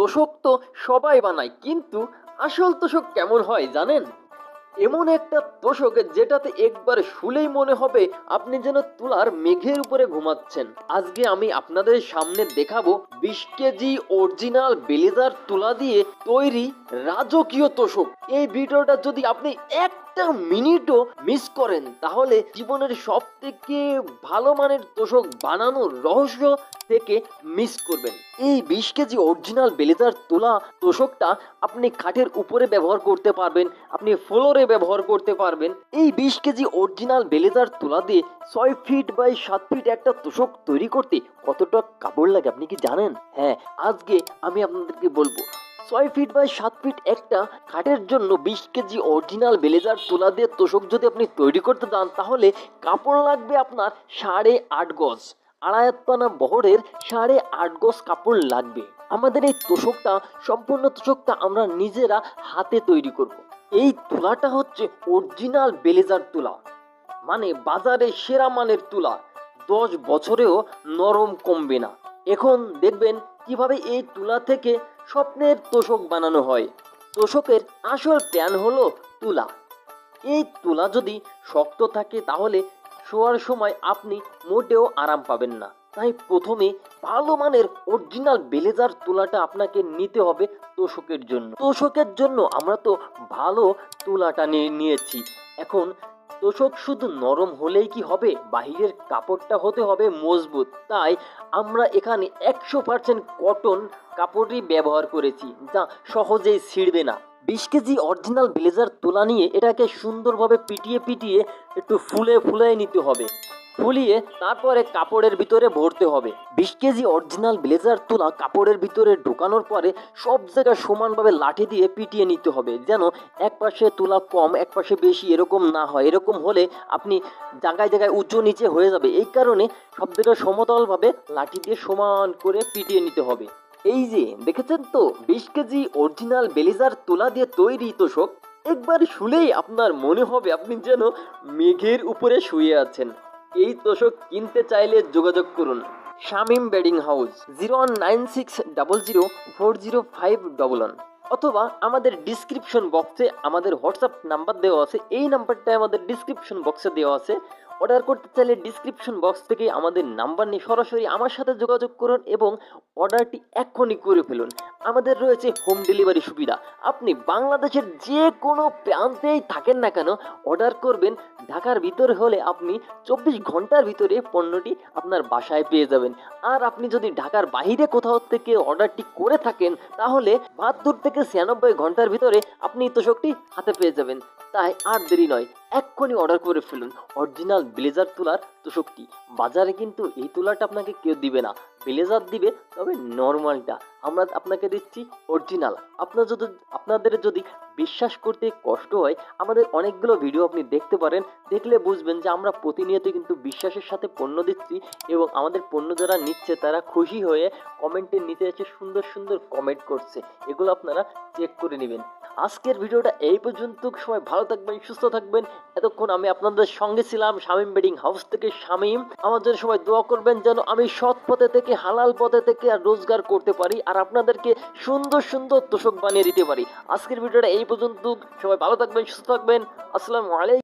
তোষক তো সবাই বানায়, কিন্তু আসল তোষক কেমন হয় জানেন? এমন একটা তোষক যেটাতে একবার শুলেই মনে হবে আপনি যেন তুলার মেঘের উপরে ঘুমাচ্ছেন। আজকে আমি আপনাদের সামনে দেখাবো বিশ কেজি অরিজিনাল বেলেজার তুলা দিয়ে তৈরি রাজকীয় তোষক। এই ভিডিওটা যদি আপনি একটা মিনিটও মিস করেন। তাহলে জীবনের সব থেকে ভালো মানের তোষক বানানোর রহস্য থেকে মিস করবেন। এই বিশ কেজি অরিজিনাল বেলেজার তোলা তোষকটা আপনি খাটের উপরে ব্যবহার করতে পারবেন, আপনি ফ্লোরে ব্যবহার করতে পারবেন। এই বিশ কেজি অরিজিনাল বেলেজার তোলা দিয়ে ছয় ফিট বাই সাত ফিট একটা তোষক তৈরি করতে কতটা কাপড় লাগে, আপনি কি জানেন? হ্যাঁ আজকে আমি আপনাদেরকে বলব ছয় ফিট বাই সাত ফিট একটা কাঠের জন্য বিশ কেজি অরিজিনাল বেলেজার তোলা দিয়ে তোষক যদি আপনি তৈরি করতে চান তাহলে কাপড় লাগবে আপনার সাড়ে আট গজ। আড়ায়াতপানা বহরের সাড়ে আট গজ কাপড় লাগবে। আমাদের এই তোষকটা, সম্পূর্ণ তোষকটা আমরা নিজেরা হাতে তৈরি করব। এই তুলাটা হচ্ছে অরিজিনাল বেলেজার তুলা মানে বাজারে সেরা মানের তুলা। দশ বছরেও নরম কমবে না। এখন দেখবেন কীভাবে এই তুলা থেকে স্বপ্নের তোষক বানানো হয়। তোষকের আসল প্যান হলো তুলা। এই তুলা যদি শক্ত থাকে তাহলে শোয়ার সময় আপনি মোটেও আরাম পাবেন না। তাই প্রথমে ভালো মানের অরিজিনাল বেলেজার তুলাটা আপনাকে নিতে হবে তোষকের জন্য। তোষকের জন্য আমরা তো ভালো তুলাটা নিয়ে নিয়েছি। এখন তোষক শুধু নরম হলেই কি হবে? বাহিরের কাপড়টা হতে হবে মজবুত। তাই আমরা এখানে একশো পার্সেন্ট কটন কাপড়ই ব্যবহার করেছি, যা সহজেই ছিঁড়বে না। বিশ কেজি অরিজিনাল ব্লেজার তোলা নিয়ে এটাকে সুন্দরভাবে পিটিয়ে পিটিয়ে একটু ফুলে ফুলে নিতে হবে। ফুলিয়ে তারপরে কাপড়ের ভিতরে ভরতে হবে। বিশ কেজি অরিজিনাল ব্লেজার তোলা কাপড়ের ভিতরে ঢোকানোর পরে সব জায়গায় সমানভাবে লাঠি দিয়ে পিটিয়ে নিতে হবে, যেন এক পাশে তোলা কম, এক পাশে বেশি এরকম না হয়। এরকম হলে আপনি জায়গায় জায়গায় উঁচু নিচে হয়ে যাবে। এই কারণে সব জায়গায় সমতলভাবে লাঠি দিয়ে সমান করে পিটিয়ে নিতে হবে। এই যে, দেখেছেন তো? বিশ কেজি অরিজিনাল বেলিজার তোলা দিয়ে তৈরি তোষক একবার শুলেই আপনার মনে হবে আপনি যেন মেঘের উপরে শুয়ে আছেন। এই তোষক কিনতে চাইলে যোগাযোগ করুন। Shamim bedding house, zero one nine six double zero four zero five double one অথবা আমাদের ডিসক্রিপশন বক্সে আমাদের হোয়াটসঅ্যাপ নাম্বার দেওয়া আছে। এই নাম্বারটা আমাদের ডিসক্রিপশন বক্সে দেওয়া আছে। অর্ডার করতে চাইলে ডিসক্রিপশন বক্স থেকে আমাদের নাম্বার নিয়ে সরাসরি আমার সাথে যোগাযোগ করুন এবং অর্ডারটি এক্ষুনি করে ফেলুন। আমাদের রয়েছে হোম ডেলিভারি সুবিধা। আপনি বাংলাদেশের যে কোনো প্রান্তেই থাকেন না কেন, অর্ডার করবেন, ঢাকার ভিতরে হলে আপনি চব্বিশ ঘণ্টার ভিতরে পণ্যটি আপনার বাসায় পেয়ে যাবেন। আর আপনি যদি ঢাকার বাইরে কোথাও থেকে অর্ডারটি করে থাকেন, তাহলে বাহাত্তর থেকে ছিয়ানব্বই ঘণ্টার ভিতরে আপনি তোষকটি হাতে পেয়ে যাবেন। তাই আর দেরি নয়, এক্ষুনি অর্ডার করে ফেলুন। অরিজিনাল ব্লেজার তোলার তোষকটি বাজারে কিন্তু এই তোলাটা আপনাকে কেউ দিবে না। ব্লেজার দিবে তবে নর্মালটা আমরা আপনাকে দিচ্ছি অরিজিনাল আপনার যদি, আপনাদের যদি বিশ্বাস করতে কষ্ট হয়, আমাদের অনেকগুলো ভিডিও আপনি দেখতে পারেন, দেখলে বুঝবেন যে আমরা প্রতিনিয়ত কিন্তু বিশ্বাসের সাথে পণ্য দিচ্ছি এবং আমাদের পণ্য যারা নিচ্ছে, তারা খুশি হয়ে কমেন্টের নিচে এসে সুন্দর সুন্দর কমেন্ট করছে। এগুলো আপনারা চেক করে নেবেন। আজকের ভিডিওটা এই পর্যন্ত। সময় ভালো থাকবেন, সুস্থ থাকবেন। এতক্ষণ আমি আপনাদের সঙ্গে ছিলাম শামীম বেডিং হাউস থেকে শামীম। আমার জন্য সবাই দোয়া করবেন যেন আমি সৎ পথে থেকে, হালাল পথে থেকে আর রোজগার করতে পারি। আর আপনাদেরকে সুন্দর সুন্দর তোষক বানিয়ে দিতে পারি। আজকের ভিডিওটা এই পর্যন্ত। সবাই ভালো থাকবেন, সুস্থ থাকবেন। আসসালামু আলাইকুম।